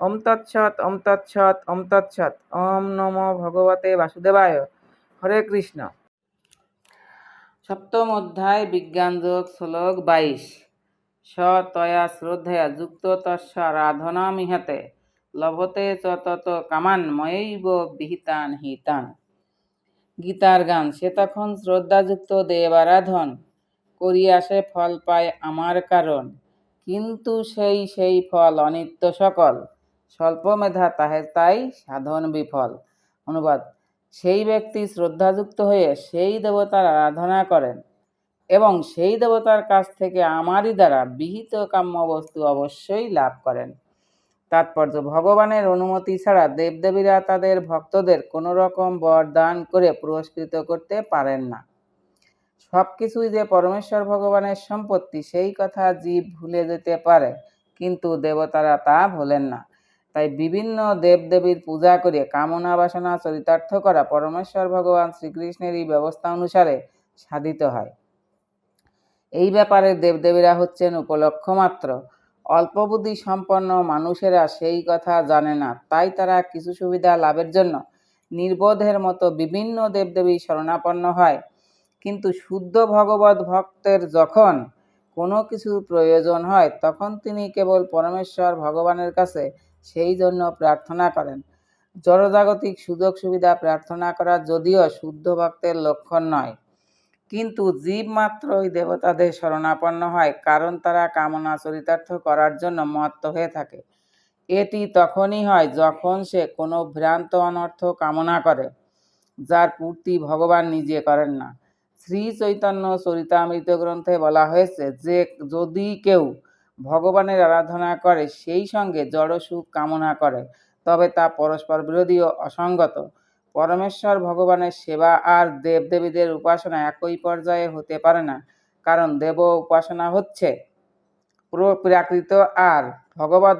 ওম তৎসৎ ওম তৎসৎ ওম তৎসৎ। ওম নমো ভগবতে বাসুদেবায়। হরে কৃষ্ণ। সপ্তম অধ্যায়, বিজ্ঞান যোগ, শ্লোক বাইশ। স তয়া শ্রদ্ধয়া যুক্ত তস্য আরাধনামিহতে লভতে চ তত কামান ময়ৈব বিহিতান হিতান। গীতার গান, সে তখন শ্রদ্ধাযুক্ত দেব আরাধন। করিয়া সে ফল পায় আমার কারণ। কিন্তু সেই সেই ফল অনিত্য সকল। স্বল্প মেধা তাহে তাই সাধন বিফল। অনুবাদ, সেই ব্যক্তি শ্রদ্ধাযুক্ত হয়ে সেই দেবতার আরাধনা করেন এবং সেই দেবতার কাছ থেকে আমারই দ্বারা বিহিত কাম্য বস্তু অবশ্যই লাভ করেন। তাৎপর্য, ভগবানের অনুমতি ছাড়া দেবদেবীরা তাদের ভক্তদের কোনো রকম বর দান করে পুরস্কৃত করতে পারেন না। সব কিছুই যে পরমেশ্বর ভগবানের সম্পত্তি, সেই কথা জীব ভুলে যেতে পারে, কিন্তু দেবতারা তা ভোলেন না। তাই বিভিন্ন দেবদেবীর পূজা করে কামনা বাসনা চরিতার্থ করা পরমেশ্বর ভগবান শ্রীকৃষ্ণেরই ব্যবস্থা অনুসারে সাধিত হয়। এই ব্যাপারে দেবদেবীরা হচ্ছেন উপলক্ষ মাত্র। অল্পবুদ্ধি সম্পন্ন মানুষেরা সেই কথা জানে না, তাই তারা কিছু সুবিধা লাভের জন্য নির্বোধের মতো বিভিন্ন দেবদেবী শরণাপন্ন হয়। কিন্তু শুদ্ধ ভগবত ভক্তের যখন কোনো কিছুর প্রয়োজন হয়, তখন তিনি কেবল পরমেশ্বর ভগবানের কাছে সেই জন্য প্রার্থনা করেন। জড়জাগতিক সুযোগ সুবিধা প্রার্থনা করা যদিও শুদ্ধ ভক্তের লক্ষণ নয়। কিন্তু জীব মাত্রই দেবতাদের শরণাপন্ন হয়, কারণ তারা কামনা চরিতার্থ করার জন্য মত্ত হয়ে থাকে। এটি তখনই হয় যখন সে কোনো ভ্রান্ত অনর্থ কামনা করে, যার পূর্তি ভগবান নিজে করেন না। শ্রী চৈতন্য চরিতামৃত গ্রন্থে বলা হয়েছে যে যদি কেউ ভগবানের আরাধনা করে, সেই সঙ্গে জড় সুখ কামনা করে। তবে তা পরস্পর বিরোধী ও অসঙ্গত। পরমেশ্বর ভগবানের সেবা আর দেবদেবীদের উপাসনা একই পর্যায়ে হতে পারে না, কারণ দেব উপাসনা হচ্ছে প্রাকৃত আর ভগবত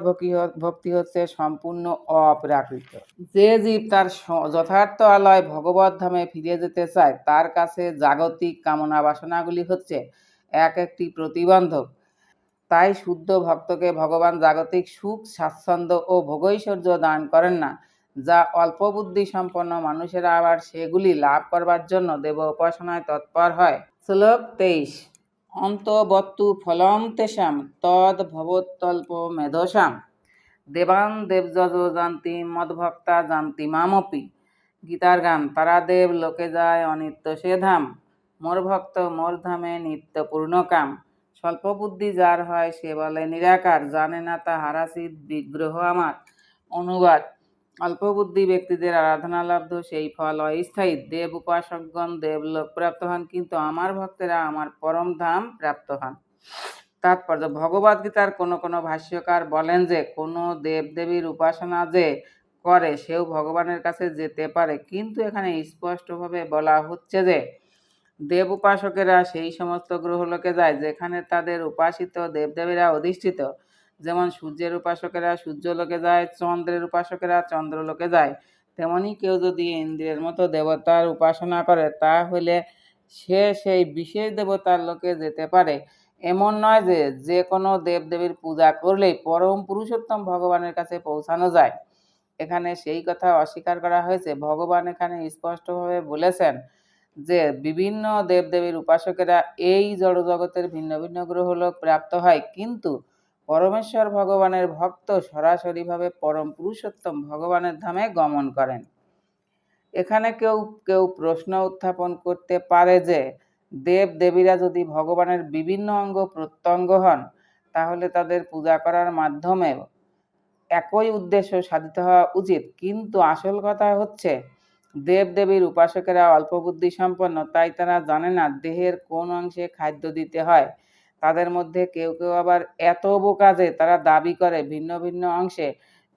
ভক্তি হচ্ছে সম্পূর্ণ অপ্রাকৃত। যে জীব তার যথার্থ আলয় ভগবত ধামে ফিরে যেতে চায়, তার কাছে জাগতিক কামনা বাসনাগুলি হচ্ছে এক একটি প্রতিবন্ধক। তাই শুদ্ধ ভক্তকে ভগবান জাগতিক সুখ, স্বাচ্ছন্দ্য ও ভোগৈশ্বর্য দান করেন না, যা অল্প বুদ্ধি সম্পন্ন মানুষেরা আবার সেগুলি লাভ করবার জন্য দেব উপাসনায় তৎপর হয়। শ্লোক তেইশ। অন্তবত্তু ফলম তেষাম তদ ভবত্তল্প মেধসাম। দেবান দেবযজ জানতি মদভক্তা জানতি মামপি। গীতার গান, তারা দেব লোকে যায় অনিত্য সে ধাম। মোর ভক্ত মোর ধামে নিত্য পূর্ণ কাম। স্বল্প বুদ্ধি যার হয় সে বলে, নিরাকার, জানে না তা হারাসিদ বিগ্রহ আমার। অনুবাদ অল্প বুদ্ধি ব্যক্তিদের আরাধনালব্ধ সেই ফল অস্থায়ী। দেব উপাসকগণ দেবলোক প্রাপ্ত হন, কিন্তু আমার ভক্তেরা আমার পরম ধাম প্রাপ্ত হন। তাৎপর্য, ভগবদ গীতার কোনো কোনো ভাষ্যকার বলেন যে, কোনো দেবদেবীর উপাসনা যে করে, সেও ভগবানের কাছে যেতে পারে। কিন্তু এখানে স্পষ্টভাবে বলা হচ্ছে যে দেব উপাসকেরা সেই সমস্ত গ্রহলোকে যায়, যেখানে তাদের উপাসিত দেবদেবীরা অধিষ্ঠিত। যেমন সূর্যের উপাসকেরা সূর্যলোকে যায়, চন্দ্রের উপাসকেরা চন্দ্রলোকে যায়। তেমনি কেউ যদি ইন্দ্রের মতো দেবতার উপাসনা করে, তাহলে সে সেই বিশেষ দেবতার লোকে যেতে পারে। এমন নয় যে যে কোনো দেবদেবীর পূজা করলেই পরম পুরুষোত্তম ভগবানের কাছে পৌঁছানো যায়। এখানে সেই কথা অস্বীকার করা হয়েছে। ভগবান এখানে স্পষ্টভাবে বলেছেন যে বিভিন্ন দেবদেবীর উপাসকেরা এই জড়জগতের ভিন্ন ভিন্ন গ্রহলোক প্রাপ্ত হয়, কিন্তু পরমেশ্বর ভগবানের ভক্ত সরাসরিভাবে পরম পুরুষোত্তম ভগবানের ধামে গমন করেন। এখানে কেউ কেউ প্রশ্ন উত্থাপন করতে পারে যে দেব দেবীরা যদি ভগবানের বিভিন্ন অঙ্গ প্রত্যঙ্গ হন, তাহলে তাদের পূজা করার মাধ্যমে একই উদ্দেশ্য সাধিত হওয়া উচিত। কিন্তু আসল কথা হচ্ছে দেব দেবীর উপাসকেরা অল্প বুদ্ধি সম্পন্ন, তাই তারা জানে না দেহের কোন অংশে খাদ্য দিতে হয়। তাদের মধ্যে কেউ কেউ আবার এত বোকা যে তারা দাবি করে ভিন্ন ভিন্ন অংশে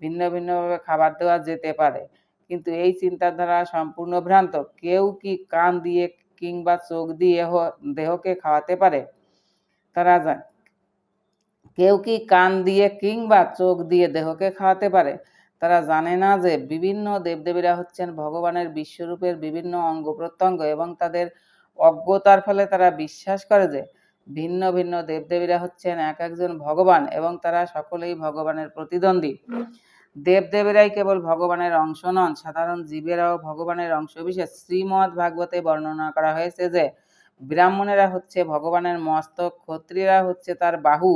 ভিন্ন ভিন্নভাবে খাবার দেওয়া যেতে পারে। কিন্তু এই চিন্তাধারা সম্পূর্ণ ভ্রান্ত। কেউ কি কান দিয়ে কিংবা চোখ দিয়ে দেহকে খাওয়াতে পারে? তারা কেউ কি কান দিয়ে কিংবা চোখ দিয়ে দেহকে খাওয়াতে পারে? তারা জানে না যে বিভিন্ন দেবদেবীরা হচ্ছেন ভগবানের বিশ্বরূপের বিভিন্ন অঙ্গ প্রত্যঙ্গ এবং তাদের অজ্ঞতার ফলে তারা বিশ্বাস করে যে ভিন্ন ভিন্ন দেবদেবীরা হচ্ছেন এক একজন ভগবান এবং তারা সকলেই ভগবানের প্রতিদ্বন্দ্বী। দেবদেবীরাই কেবল ভগবানের অংশ নন, সাধারণ জীবেরাও ভগবানের অংশ বিশেষ শ্রীমৎ ভাগবতে বর্ণনা করা হয়েছে যে ব্রাহ্মণেরা হচ্ছে ভগবানের মস্তক, ক্ষত্রিয়রা হচ্ছে তার বাহু।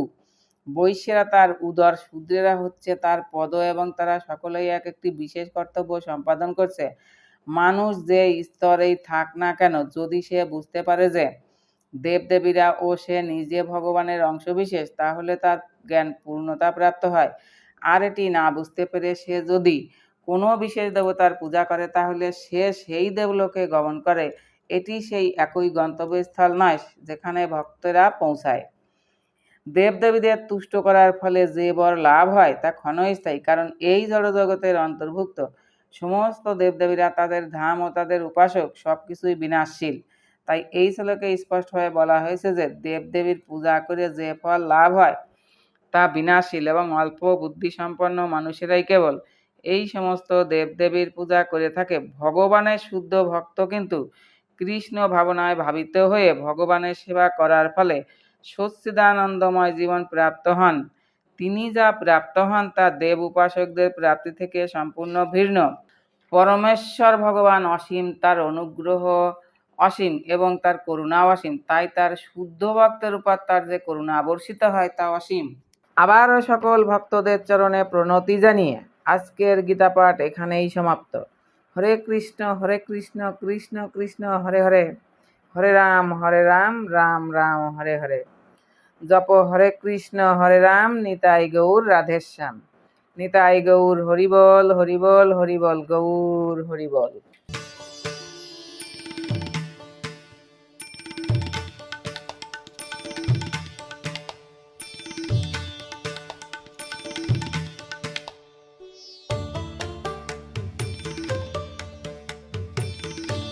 বৈশ্যেরা তার উদর, শূদ্রেরা হচ্ছে তার পদ এবং তারা সকলেই এক একটি বিশেষ কর্তব্য সম্পাদন করছে। মানুষ যে স্তরেই থাক না কেন, যদি সে বুঝতে পারে যে দেবদেবীরা ও সে নিজে ভগবানের অংশবিশেষ, তাহলে তার জ্ঞান পূর্ণতা প্রাপ্ত হয়। আর এটি না বুঝতে পেরে সে যদি কোনো বিশেষ দেবতার পূজা করে, তাহলে সে সেই দেবলোকে গমন করে। এটি সেই একই গন্তব্যস্থল নয়, যেখানে ভক্তরা পৌঁছায়। দেবদেবীদের তুষ্ট করার ফলে যে বর লাভ হয় তা ক্ষণস্থায়ী, কারণ এই জড়জগতের অন্তর্ভুক্ত। সমস্ত দেবদেবীরা তাদের ধাম ও তাদের উপাসক সব কিছুই বিনাশশীল। তাই এই শ্লোকে স্পষ্টভাবে বলা হয়েছে যে, দেবদেবীর পূজা করে যে ফল লাভ হয় তা বিনাশীল এবং অল্প বুদ্ধিসম্পন্ন মানুষেরাই কেবল এই সমস্ত দেবদেবীর পূজা করে থাকে। ভগবানের শুদ্ধ ভক্ত কিন্তু কৃষ্ণ ভাবনায় ভাবিত হয়ে ভগবানের সেবা করার ফলে সচ্চিদানন্দময় জীবন প্রাপ্ত হন। তিনি যা প্রাপ্ত হন তা দেব উপাসকদের প্রাপ্তি থেকে সম্পূর্ণ ভিন্ন। পরমেশ্বর ভগবান অসীম, তার অনুগ্রহ অসীম এবং তার করুণা অসীম। তাই তার শুদ্ধ ভক্তের উপর তার যে করুণা বর্ষিত হয় তা অসীম। আবারও সকল ভক্তদের চরণে প্রণতি জানিয়ে আজকের গীতা পাঠ এখানেই সমাপ্ত। হরে কৃষ্ণ হরে কৃষ্ণ কৃষ্ণ কৃষ্ণ, হরে হরে। হরে রাম হরে রাম রাম রাম, হরে হরে। জপ হরে কৃষ্ণ, হরে রাম, নিতাই গৌর রাধেশ্যাম নিতাই গৌর, হরিবল হরিবল হরিবল গৌর, হরিবল।